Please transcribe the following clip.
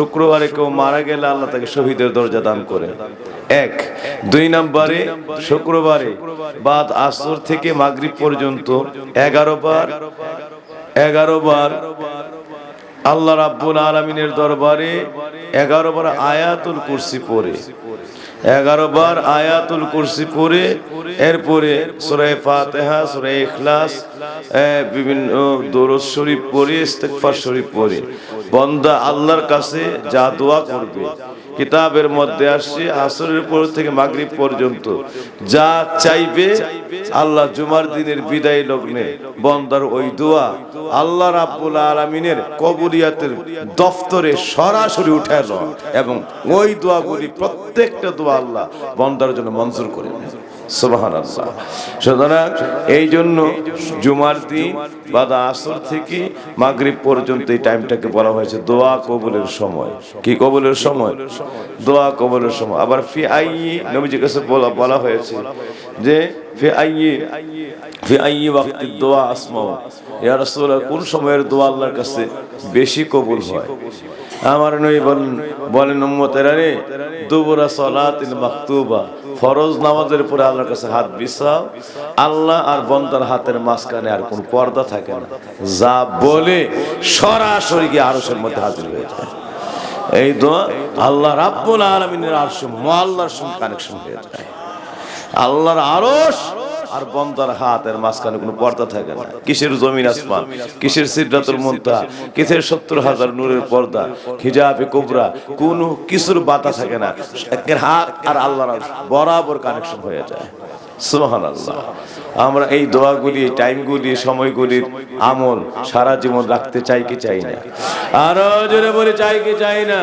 শুক্রবারে কেউ মারা গেলে আল্লাহ তাকে শহীদের দরজা দান করে। এক, দুই নম্বরে শুক্রবারে বাদ আসর থেকে মাগরিব পর্যন্ত এগারো বার এগারো বার আল্লাহ রাব্বুল আলমিনের দরবারে এগারো বার আয়াতুল কুরসি পড়ে। এগারো বার আয়াতুল কুরসি পড়ে, এরপরে সুরায় ফাতেহা সুরায় ইখলাস বিভিন্ন দরুদ শরীফ পড়ে, ইস্তেগফার শরীফ পড়ে। বন্দা আল্লাহর কাছে যা দোয়া করবে। কিতাবের মধ্যে আসছে, আসরের পর থেকে মাগরিব পর্যন্ত। যা চাইবে আল্লাহ জুমার দিনের বিদায় লগ্নে। বন্দার ওই দোয়া আল্লাহ রাব্বুল আলামিনের কবুলিয়াতের দফতরে সরাসরি উঠে এবং ওই দোয়াগুলি প্রত্যেকটা দোয়া আল্লাহ বন্দার জন্য মঞ্জুর করে এই জন্য জুমার থেকে মাগরিব পর্যন্ত এই টাইমটাকে বলা হয়েছে দোয়া কবুলের সময়। কি সময়? দোয়া সময়। আবার ফি আই কাছে বলা বলা হয়েছে যে, ফি আই আই দোয়া কোন সময়ের দোয়া আল্লাহর কাছে বেশি কবুল হয়? আমার নবী বলেন বলেন, উম্মতেরা রে, দুবুরা মাকতুবা। ফরজ নামাজের পরে আল্লাহর কাছে হাত বিছাও। আল্লাহ আর বন্দার হাতের মাঝখানে আর কোন পর্দা থাকে না। যা বলে সরাসরি গিয়ে আরশের মধ্যে হাজির হয়ে যায়। এই দোয়া আল্লাহ রাব্বুল আলামিনের আরশ মোয়াল্লার সঙ্গে কানেকশন হয়ে যায়। আল্লাহর আরশ আর বন্দার হাতের মাঝখানে কোনো পর্দা থাকে না। কিসের জমিন আসমান? কিসের সিদ্ধাতুল মুনতা কিসের সত্তর হাজার নূরের পর্দা? হিজাবে কোবরা? কোনো কিছুর বাতা থাকে না। একের হাত আর আল্লাহর বরাবর কানেকশন হয়ে যায়। আল্লাহ আমরা এই দোয়াগুলি, টাইমগুলি সময়গুলির আমল সারা জীবন রাখতে চাই কি চাই না? আরও জোরে বলে, চাই কি চাই না?